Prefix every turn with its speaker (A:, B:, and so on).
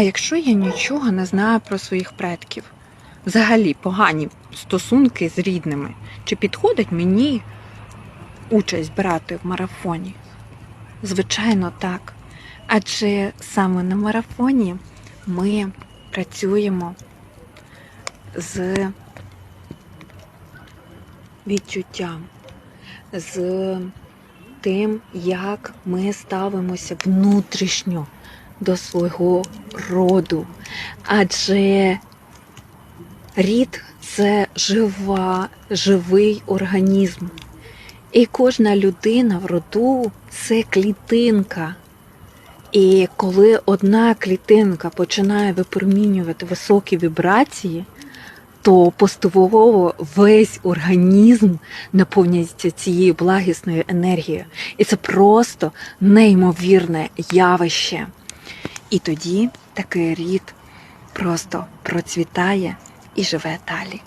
A: А якщо я нічого не знаю про своїх предків, взагалі погані стосунки з рідними, чи підходить мені участь брати в марафоні? Звичайно, так. Адже саме на марафоні ми працюємо з відчуттям, з тим, як ми ставимося внутрішньо до свого роду. Адже рід це жива, живий організм. І кожна людина в роду це клітинка. І коли одна клітинка починає випромінювати високі вібрації, то поступово весь організм наповнюється цією благісною енергією. І це просто неймовірне явище. І тоді такий рід просто процвітає і живе далі.